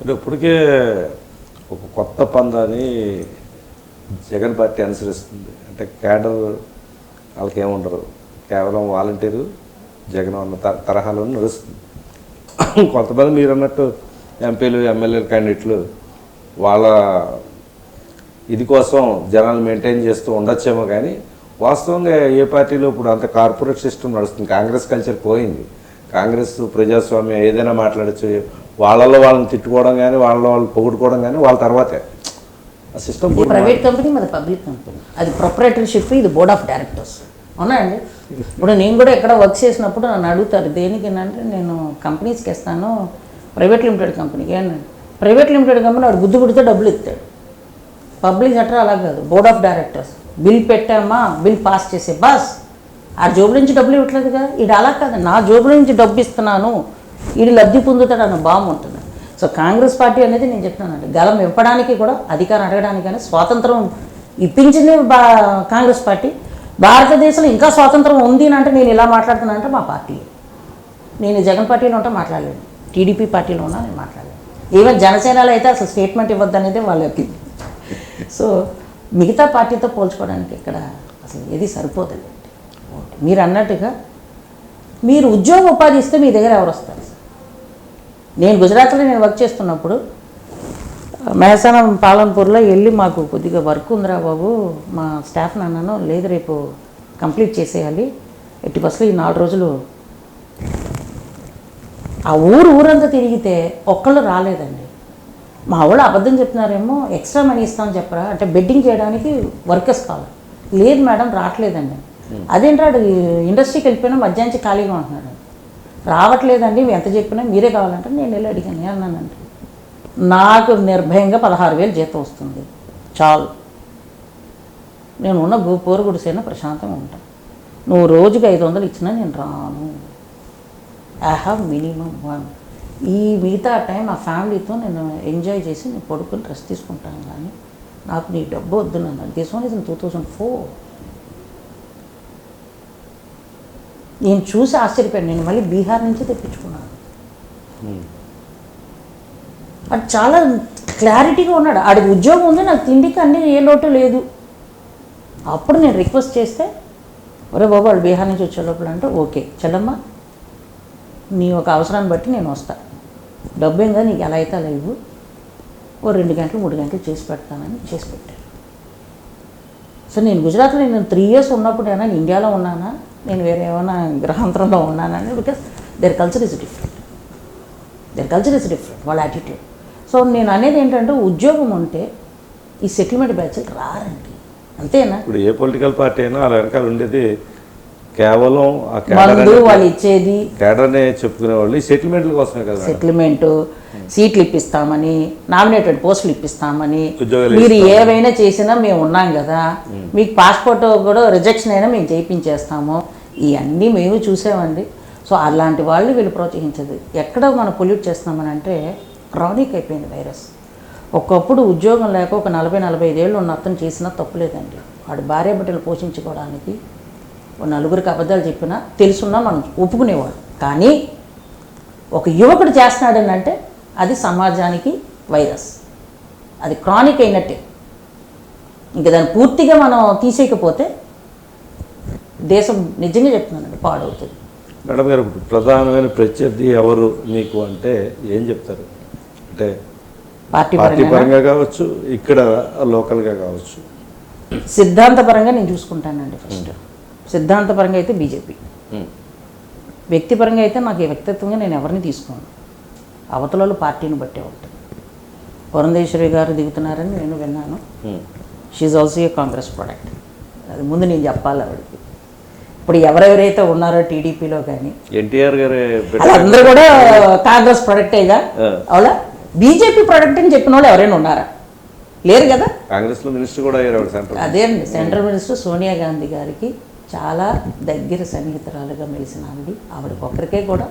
అంటే ఇప్పటికే ఒక కొత్త పందాన్ని జగన్ పార్టీ అనుసరిస్తుంది. అంటే క్యాడర్ వాళ్ళకి ఏముండరు కేవలం వాలంటీరు జగన్ అన్న త- తరహాలో నడుస్తుంది. కొంతమంది మీరు అన్నట్టు ఎంపీలు ఎమ్మెల్యేలు క్యాండిడేట్లు వాళ్ళ ఇది కోసం జనాలు మెయింటైన్ చేస్తూ ఉండొచ్చేమో కానీ వాస్తవంగా ఏ పార్టీలో ఇప్పుడు అంత కార్పొరేట్ సిస్టమ్ నడుస్తుంది. కాంగ్రెస్ కల్చర్ పోయింది. కాంగ్రెస్ ప్రజాస్వామ్యం ఏదైనా మాట్లాడచ్చు వాళ్ళలో వాళ్ళని తిట్టుకోవడం కానీ వాళ్ళలో వాళ్ళు పొగుడుకోవడం కానీ వాళ్ళ తర్వాతే. ఆ సిస్టమ్ ప్రైవేట్ కంపెనీ మాది పబ్లిక్ కంపెనీ అది ప్రొపరేటర్షిప్ ఇది బోర్డ్ ఆఫ్ డైరెక్టర్స్ అవునా అండి? ఇప్పుడు నేను కూడా ఎక్కడ వర్క్ చేసినప్పుడు నన్ను అడుగుతారు దేనికి అంటే నేను కంపెనీస్కి ఇస్తాను ప్రైవేట్ లిమిటెడ్ కంపెనీకి ఏంటంటే ప్రైవేట్ లిమిటెడ్ కంపెనీ వాడు గుద్దు పుడితే డబ్బులు ఇస్తాడు. పబ్లిక్ సెక్టర్ అలా కాదు బోర్డ్ ఆఫ్ డైరెక్టర్స్ బిల్ పెట్టామా? బిల్ పాస్ చేసే బాస్ ఆ జోబు నుంచి డబ్బులు ఇవ్వట్లేదుగా ఇది అలా కాదు. నా జోబు నుంచి డబ్బు ఇస్తున్నాను. ఇది లబ్ధి పొందుతాడు అన్న భావం ఉంటుంది. సో కాంగ్రెస్ పార్టీ అనేది నేను చెప్తున్నానండి. గలం ఇవ్వడానికి కూడా అధికారం అడగడానికి కానీ స్వాతంత్రం ఇప్పించింది బా కాంగ్రెస్ పార్టీ. భారతదేశంలో ఇంకా స్వాతంత్రం ఉంది అని అంటే నేను ఇలా మాట్లాడుతున్నానంటే మా పార్టీ. నేను జగన్ పార్టీలో ఉంటే మాట్లాడలేను. టీడీపీ పార్టీలో ఉన్నా నేను మాట్లాడలేను. ఈవెన్ జనసేనలో అయితే అసలు స్టేట్మెంట్ ఇవ్వద్దు అనేది వాళ్ళకి సో మిగతా పార్టీతో పోల్చుకోవడానికి ఇక్కడ అసలు ఏది సరిపోతుంది మీరు అన్నట్టుగా మీరు ఉద్యోగ ఉపాధి ఇస్తే మీ దగ్గర ఎవరు వస్తారు? నేను గుజరాత్లో నేను వర్క్ చేస్తున్నప్పుడు మెహసానం పాలన్పూర్లో వెళ్ళి మాకు కొద్దిగా వర్క్ ఉందిరా బాబు మా స్టాఫ్ అన్నాను లేదు రేపు కంప్లీట్ చేసేయాలి. ఎట్టి బస్సులో ఈ నాలుగు రోజులు ఆ ఊరు ఊరంతా తిరిగితే ఒక్కళ్ళు రాలేదండి. మా వాళ్ళు అబద్ధం చెప్తున్నారేమో ఎక్స్ట్రా మనీ ఇస్తామని చెప్పరా? అంటే బెడ్డింగ్ చేయడానికి వర్కర్స్ కావాలి. లేదు మేడం రావట్లేదండి. అదేంటాడు ఇండస్ట్రీకి వెళ్ళిపోయినా మధ్యాహ్నం ఖాళీగా ఉంటున్నాడు. రావట్లేదండి ఎంత చెప్పినా మీరే కావాలంటే నేను వెళ్ళి అడిగాను అన్నానండి నాకు నిర్భయంగా పదహారు వేలు జీతం వస్తుంది. చాలు. నేను ఉన్న గు పోరు గుడిసైనా ప్రశాంతంగా ఉంటాను నువ్వు రోజుకి ఐదు వందలు ఇచ్చినా నేను రాను. ఐ హ్యావ్ మినిమం వన్ ఈ మిగతా టైం నా ఫ్యామిలీతో నేను ఎంజాయ్ చేసి నేను పడుకుని రెస్ట్ తీసుకుంటాను కానీ నాకు నీ డబ్బు వద్దు నన్ను. This one is in two thousand four నేను చూసి ఆశ్చర్యపోయాను. నేను మళ్ళీ బీహార్ నుంచి తెప్పించుకున్నాను. అది చాలా క్లారిటీగా ఉన్నాడు. ఆడికి ఉద్యోగం ఉంది నాకు తిండికి అన్ని ఏ లోటు లేదు. అప్పుడు నేను రిక్వెస్ట్ చేస్తే ఒరే బాబు వాళ్ళు బీహార్ నుంచి వచ్చే లోపల అంటే ఓకే చెల్లమ్మ నీ ఒక అవసరాన్ని బట్టి నేను వస్తా. డబ్బు ఏం కదా నీకు ఎలా అయితే లేవు ఓ రెండు గంటలు మూడు గంటలు చేసి పెడతానని చేసి పెట్టాను సో నేను గుజరాత్లో నేను త్రీ ఇయర్స్ ఉన్నప్పుడు ఏమైనా ఇండియాలో ఉన్నానా? నేను వేరే ఏమైనా గ్రహాంతరంలో ఉన్నానని because their culture is different their culture is different వాళ్ళ యాటిట్యూడ్ సో నేను అనేది ఏంటంటే ఉద్యోగం ఉంటే ఈ సెటిల్మెంట్ బ్యాచ్లు రారండి. అంతేనా? ఇప్పుడు ఏ పొలిటికల్ పార్టీ అయినా వాళ్ళ వెనకాల ఉండేది కేవలం ఆ మందు వాళ్ళు ఇచ్చేది. కేడర్నే చెప్పుకునే వాళ్ళు సెటిల్మెంట్ల కోసమే కదా. సెటిల్మెంట్ సీట్లు ఇప్పిస్తామని నామినేటెడ్ పోస్టులు ఇప్పిస్తామని. మీరు ఏవైనా చేసినా మేము ఉన్నాం కదా. మీకు పాస్పోర్ట్ కూడా రిజెక్షన్ అయినా మేము చేయించేస్తాము. ఇవన్నీ మేము చూసామండి. సో అలాంటి వాళ్ళు వీళ్ళు ప్రోత్సహించదు. ఎక్కడ మనం పొల్యూట్ చేస్తున్నామని అంటే క్రానిక్ అయిపోయింది వైరస్ ఒకప్పుడు ఉద్యోగం లేక ఒక నలభై నలభై ఐదేళ్ళు ఉన్న అతను చేసినా తప్పులేదండి. వాడు భార్య బిడ్డలు పోషించుకోవడానికి నలుగురికి అబద్ధాలు చెప్పినా తెలుసున్నా మనం ఒప్పుకునేవాడు. కానీ ఒక యువకుడు చేస్తున్నాడని అంటే అది సమాజానికి వైరస్. అది క్రానిక్ అయినట్టే. ఇంకా దాన్ని పూర్తిగా మనం తీసేయకపోతే దేశం నిజంగా చెప్తున్నానండి పాడవుతుంది. మేడం గారు ప్రధానమైన ప్రత్యర్థి ఎవరు మీకు అంటే ఏం చెప్తారు? అంటే పార్టీ పరంగా కావచ్చు ఇక్కడ లోకల్గా కావచ్చు. సిద్ధాంతపరంగా నేను చూసుకుంటానండి ఫస్ట్. సిద్ధాంతపరంగా అయితే బీజేపీ. వ్యక్తిపరంగా అయితే నాకు ఈ వ్యక్తిత్వంగా నేను ఎవరిని తీసుకోను. అవతలలో పార్టీని బట్టే ఉంటుంది పురంధేశ్వరి గారు దిగుతున్నారని నేను విన్నాను. She also a Congress product అది ముందు నేను చెప్పాలి ఆవిడకి. ఇప్పుడు ఎవరెవరైతే ఉన్నారో టీడీపీలో కానీ ఎన్టీఆర్ గారే వాళ్ళందరూ కూడా కాంగ్రెస్ ప్రొడక్టేగా. అవునా? బీజేపీ ప్రొడక్ట్ అని చెప్పిన వాళ్ళు ఎవరైనా ఉన్నారా? లేరు కదా? కాంగ్రెస్లో మినిస్టర్ కూడా అదే అండి సెంట్రల్ మినిస్టర్ సోనియా గాంధీ గారికి చాలా దగ్గర సన్నిహితురాలుగా మెలిసిన ఆవిడ. ఆవిడకొక్కరికే కూడా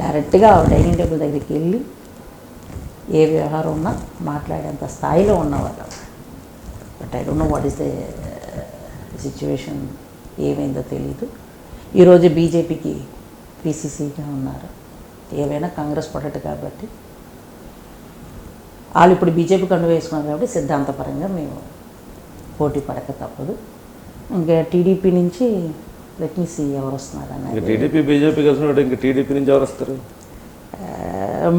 డైరెక్ట్గా ఆవిడ డైనింగ్ టేబుల్ దగ్గరికి వెళ్ళి ఏ వ్యవహారం ఉన్నా మాట్లాడేంత స్థాయిలో ఉన్నవాళ్ళు but I don't know what is the situation ఏమైందో తెలియదు ఈరోజు బీజేపీకి పీసీసీగా ఉన్నారు. ఏవైనా కాంగ్రెస్ పడట కాబట్టి. వాళ్ళు ఇప్పుడు బీజేపీ కండు వేసుకున్నారు కాబట్టి సిద్ధాంతపరంగా మేము పోటీ పడక తప్పదు. ఇంకా టీడీపీ నుంచి లెట్ మీ సీ ఎవరు వస్తున్నారు టీడీపీ బీజేపీ కలిసినప్పుడు ఇంకా టీడీపీ నుంచి ఎవరు వస్తారు?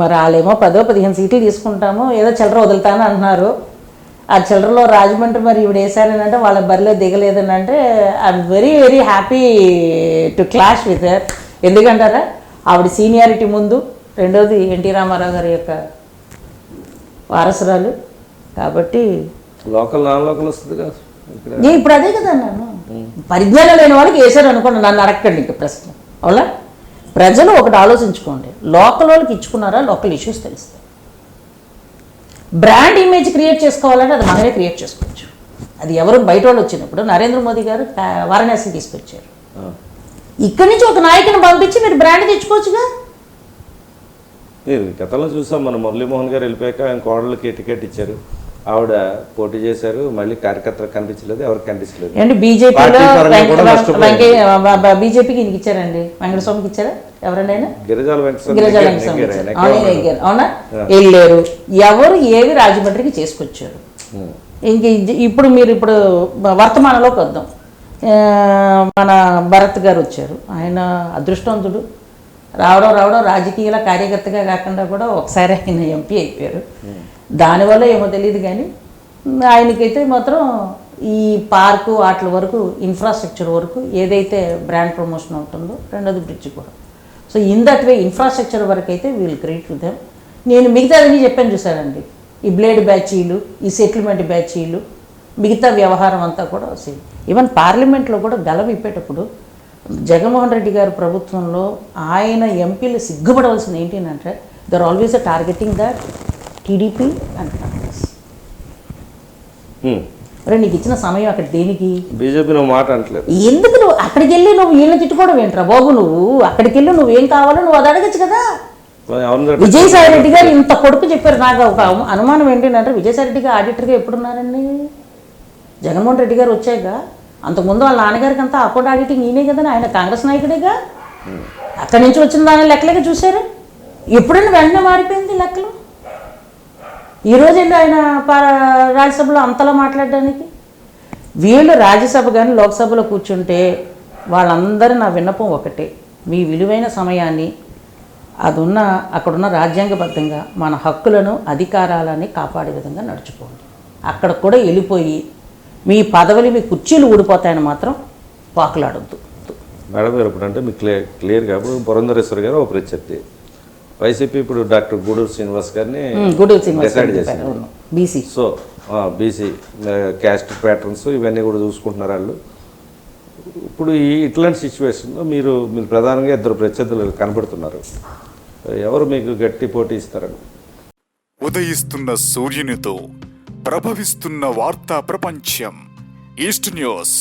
మరి వాళ్ళేమో పదో పదిహేను సీట్లు తీసుకుంటాము ఏదో చిల్లర వదులుతాను అంటున్నారు. ఆ చిల్లరలో రాజమండ్రి మరి ఇప్పుడు వేసారని అంటే వాళ్ళ బరిలో దిగలేదని అంటే I'm very very happy to clash with her ఎందుకంటారా? ఆవిడ సీనియారిటీ ముందు రెండోది ఎన్టీ రామారావు గారి యొక్క వారసురాలు. కాబట్టి లోకల్ నాన్ లోకల్ వస్తుంది కదా. నేను ఇప్పుడు అదే కదా అన్నాను. పరిజ్ఞానం లేని వాళ్ళకి వేసారు అనుకోండి నన్ను అడగండి ఇంక ప్రశ్న. అవునా? ప్రజలు ఒకటి ఆలోచించుకోండి. లోకల్ వాళ్ళకి ఇచ్చుకున్నారా? లోకల్ ఇష్యూస్ తెలుస్తాయి. బ్రాండ్ ఇమేజ్ క్రియేట్ చేసుకోవాలంటే అది మనమే క్రియేట్ చేసుకోవచ్చు. అది ఎవరు బయట వాళ్ళు వచ్చినప్పుడు నరేంద్ర మోదీ గారు వారణాసి తీసుకొచ్చారు. ఇక్కడి నుంచి ఒక నాయకుని పంపించి మీరు బ్రాండ్ తెచ్చుకోవచ్చుగా? గతంలో చూసాం మన మురళీమోహన్ గారు వెళ్ళిపోయాక ఆయన కోడళ్ళకి టికెట్ ఇచ్చారు. ఆవిడ పోటీ చేశారు మళ్ళీ కార్యకర్తలకు కనిపించలేదు ఎవరికి కనిపించలేదు. ఏంటి బీజేపీలో. బీజేపీకి ఈయనకి ఇచ్చారండి వెంకటస్వామికి ఇచ్చారా? గిరిజాల అవునా? వెళ్ళారు ఎవరు ఏవి రాజమండ్రికి చేసుకొచ్చారు. ఇంక ఇప్పుడు మీరు ఇప్పుడు వర్తమానంలోకి వద్దాం. మన భరత్ గారు వచ్చారు. ఆయన అదృష్టవంతుడు. రావడం రావడం రాజకీయాల కార్యకర్తగా కాకుండా కూడా ఒకసారి ఆయన ఎంపీ అయిపోయారు. దానివల్ల ఏమో తెలియదు కానీ ఆయనకైతే మాత్రం ఈ పార్కు వాటి వరకు ఇన్ఫ్రాస్ట్రక్చర్ వరకు ఏదైతే బ్రాండ్ ప్రమోషన్ ఉంటుందో రెండోది బ్రిడ్జ్ కూడా. So in that way infrastructure వరకు అయితే వీల్ క్రియేట్ విత్ దెమ్ నేను మిగతాదన్నీ చెప్పాను చూసానండి ఈ బ్లేడ్ బ్యాచీలు ఈ సెటిల్మెంట్ బ్యాచీలు మిగతా వ్యవహారం అంతా కూడా సేమ్. ఈవెన్ పార్లమెంట్లో కూడా గలం ఇప్పేటప్పుడు జగన్మోహన్ రెడ్డి గారి ప్రభుత్వంలో ఆయన ఎంపీలు సిగ్గుపడవలసింది ఏంటి అంటే they're always uh targeting that TDP and Congress. అరే నీకు ఇచ్చిన సమయం అక్కడ దేనికి? బీజేపీ నువ్వు మాట అంటలేదు ఎందుకు నువ్వు అక్కడికి వెళ్ళి నువ్వు వీళ్ళని తిట్టుకోవడం ఏంట్రా బాబు నువ్వు? అక్కడికి వెళ్ళి నువ్వేం కావాలో నువ్వు అది అడగచ్చు కదా. విజయసాయి రెడ్డి గారు ఇంత కొడుకు చెప్పారు. నాకు ఒక అను- అనుమానం ఏంటంటే విజయసాయి రెడ్డి గారు ఆడిటర్గా ఎప్పుడున్నారండి? జగన్మోహన్ రెడ్డి గారు వచ్చాక అంతకుముందు వాళ్ళ నాన్నగారికి అంతా అకౌంట్ ఆడిటింగ్ ఈయనే కదా ఆయన కాంగ్రెస్ నాయకుడేగా. అక్కడి నుంచి వచ్చిన దాని లెక్కలేక చూశారు. ఎప్పుడైనా వెంటనే మారిపోయింది లెక్కలు? ఈ రోజు ఆయన పా- రాజ్యసభలో అంతలా మాట్లాడడానికి? వీళ్ళు రాజ్యసభ కానీ లోక్సభలో కూర్చుంటే వాళ్ళందరి నా విన్నపం ఒకటే. మీ విలువైన సమయాన్ని అదున్న అక్కడున్న రాజ్యాంగబద్ధంగా మన హక్కులను అధికారాలని కాపాడే విధంగా నడుచుకోండి. అక్కడ కూడా వెళ్ళిపోయి మీ పదవులు మీ కుర్చీలు ఊడిపోతాయని మాత్రం పాకులాడొద్దు మేడం గారు ఇప్పుడు అంటే మీకు క్లియర్ క్లియర్గా ఇప్పుడు పురంధరేశ్వరి గారు ఒక ప్రత్యర్థి. వైసీపీ ఇప్పుడు డాక్టర్ గూడూరు శ్రీనివాస్ గారిని గూడూరు డిసైడ్. అవును. BC so BC caste patterns ఇవన్నీ కూడా చూసుకుంటున్నారు వాళ్ళు. ఇప్పుడు ఈ ఇట్లాంటి సిచ్యువేషన్లో మీరు మీరు ప్రధానంగా ఇద్దరు ప్రత్యర్థులు కనబడుతున్నారు ఎవరు మీకు గట్టి పోటీ ఇస్తారని? ఉదయిస్తున్న సూర్యునితో ప్రభవిస్తున్న వార్తా ప్రపంచం ఈస్ట్ న్యూస్